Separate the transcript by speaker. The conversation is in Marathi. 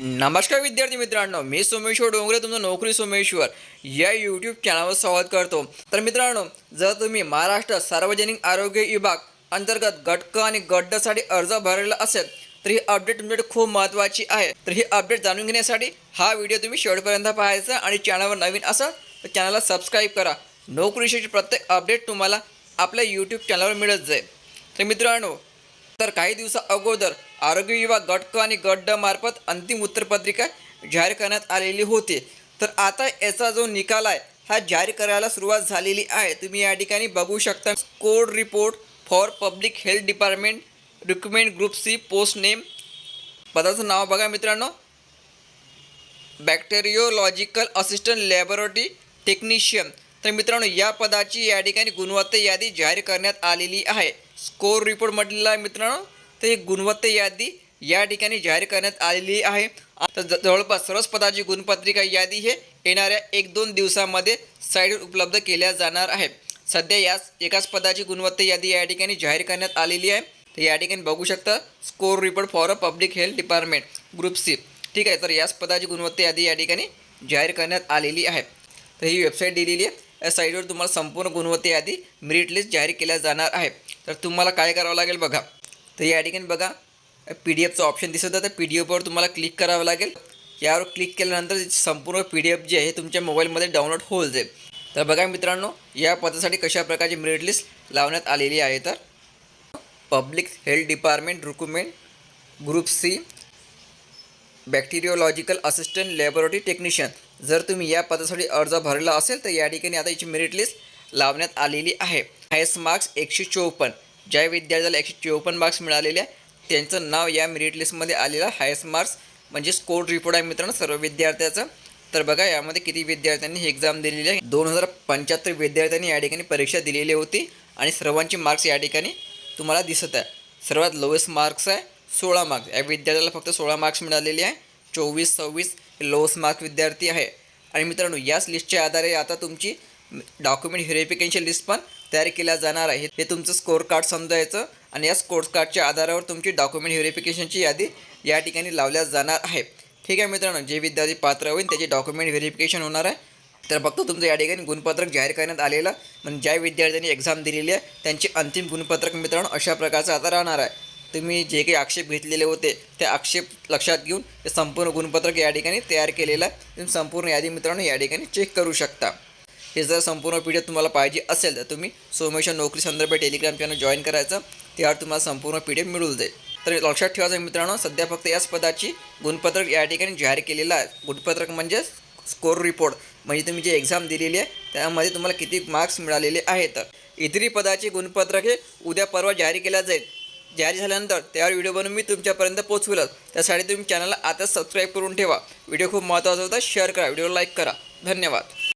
Speaker 1: नमस्कार विद्यार्थी मित्रांनो मी सोमेश्वर डोंगरे तुमचं नोकरी सोमेश्वर. या यूट्यूब चॅनलवर स्वागत करतो. तर मित्रांनो जर तुम्ही महाराष्ट्र सार्वजनिक आरोग्य विभाग अंतर्गत गटक आणि गड्डसाठी अर्ज भरलेला असेल तर ही अपडेट तुमच्याकडे खूप महत्त्वाची आहे. तर ही अपडेट जाणून घेण्यासाठी हा व्हिडिओ तुम्ही शेवटपर्यंत पाहायचा आणि चॅनलवर नवीन असाल तर चॅनलला सबस्क्राईब करा. नोकरीशी प्रत्येक अपडेट तुम्हाला आपल्या यूट्यूब चॅनलवर मिळत जाईल. तर मित्रांनो तर काही दिवसा अगोदर आरोग्य विभाग गटक आणि गट ड मार्फत अंतिम उत्तरपत्रिका जाहीर करण्यात आलेली होती. तर आता याचा जो निकाल आहे हा जाहीर करायला सुरुवात झालेली आहे. तुम्ही या ठिकाणी बघू शकता. Code report for public health department recruitment group C post name. पदाचं नाव बघा मित्रांनो. Bacteriological assistant laboratory technician. तर मित्रांनो या पदाची या ठिकाणी गुणवत्ता यादी जाहीर करण्यात आलेली आहे. स्कोर रिपोर्ट म्हटलेला आहे मित्रांनो. तर ही गुणवत्ता यादी या ठिकाणी जाहीर करण्यात आलेली आहे. आता ज- जवळपास सर्वच पदाची गुणपत्रिका यादी हे येणाऱ्या एक दोन दिवसामध्ये साईडवर उपलब्ध केल्या जाणार आहे सध्या याच एकाच पदाची गुणवत्ता यादी या ठिकाणी जाहीर करण्यात आलेली आहे. तर या ठिकाणी बघू शकता score report for a public health department group C. ठीक आहे तर याच पदाची गुणवत्ता यादी या ठिकाणी जाहीर करण्यात आलेली आहे. तर ही वेबसाईट दिलेली आहे. या साईटवर तुम्हाला संपूर्ण गुणवत्ता यादी मेरिट लिस्ट जाहीर केल्या जाणार आहे. तर तुम्हाला काय करावं लागेल बघा. तर या ठिकाणी बघा पी डी एफचं ऑप्शन दिसत आहे तर पी डी एफवर तुम्हाला क्लिक करावं लागेल. यावर क्लिक केल्यानंतर संपूर्ण पी डी एफ जे आहे तुमच्या मोबाईलमध्ये डाउनलोड होऊन जाईल. तर बघा मित्रांनो या पदासाठी कशा प्रकारची मेरिट लिस्ट लावण्यात आलेली आहे तर public health department recruitment group C bacteriological assistant laboratory technician जर तुम्ही या पदासाठी अर्ज भरला असेल तर या ठिकाणी आता याची मेरिट लिस्ट लावण्यात आलेली आहे. हायस्ट मार्क्स एकशे चोपन्न. ज्या विद्यार्थ्याला एकशे चोपन्न मार्क्स मिळालेले आहे त्यांचं नाव या मेरिट लिस्टमध्ये आलेलं हायस्ट मार्क्स म्हणजे स्कोर रिपोर्ट आहे मित्रांनो सर्व विद्यार्थ्याचं. तर बघा यामध्ये किती विद्यार्थ्यांनी ही एक्झाम दिलेली आहे. दोन हजार पंच्याहत्तर विद्यार्थ्यांनी या ठिकाणी परीक्षा दिलेली होती आणि सर्वांचे मार्क्स या ठिकाणी तुम्हाला दिसत आहे. सर्वात लोएस्ट मार्क्स आहे सोळा मार्क्स या विद्यार्थ्याला फक्त सोळा मार्क्स मिळालेले आहे. चोवीस सव्वीस हे लोएस्ट मार्क विद्यार्थी आहे. आणि मित्रांनो याच लिस्टच्या आधारे आता तुमची डॉक्युमेंट व्हेरिफिकेशन लिस्ट पण तयार केल्या जाणार आहे हे तुमचं स्कोअर कार्ड समजायचं आणि या स्कोअर कार्डच्या आधारावर तुमची डॉक्युमेंट व्हेरिफिकेशनची यादी या ठिकाणी लावल्या जाणार आहे. ठीक आहे मित्रांनो जे विद्यार्थी पात्र होईल त्याचे डॉक्युमेंट व्हेरिफिकेशन होणार आहे. तर फक्त तुमचं या ठिकाणी गुणपत्रक जाहीर करण्यात आलेलं म्हणजे ज्या विद्यार्थ्यांनी एक्झाम दिलेली आहे त्यांची अंतिम गुणपत्रक मित्रांनो अशा प्रकारचं आता राहणार आहे. तुम्ही जे काही आक्षेप घेतलेले होते ते आक्षेप लक्षात घेऊन ते संपूर्ण गुणपत्रक या ठिकाणी तयार केलेलं आहे. तुम्ही संपूर्ण यादी मित्रांनो या ठिकाणी चेक करू शकता. हे जर संपूर्ण पी डी एफ तुम्हाला पाहिजे असेल तर तुम्ही सोमेश्वर नोकरी संदर्भात टेलिग्राम चॅनल जॉईन करायचं. त्यावर तुम्हाला संपूर्ण पी डी एफ मिळून जाईल. तर लक्षात ठेवायचं मित्रांनो सध्या फक्त याच पदाची गुणपत्रक या ठिकाणी जाहीर केलेलं आहे. गुणपत्रक म्हणजे स्कोर रिपोर्ट म्हणजे तुम्ही जे एक्झाम दिलेली आहे त्यामध्ये तुम्हाला किती मार्क्स मिळालेले आहेत इतरी पदाचे गुणपत्रक हे उद्या परवा जारी केल्या जाईल. जारी झाल्यानंतर त्यावर व्हिडिओ बनवून मी तुमच्यापर्यंत पोचवलं त्यासाठी तुम्ही चॅनलला आता सबस्क्राईब करून ठेवा. व्हिडिओ खूप महत्त्वाचा होता शेअर करा. व्हिडिओ लाईक करा. धन्यवाद.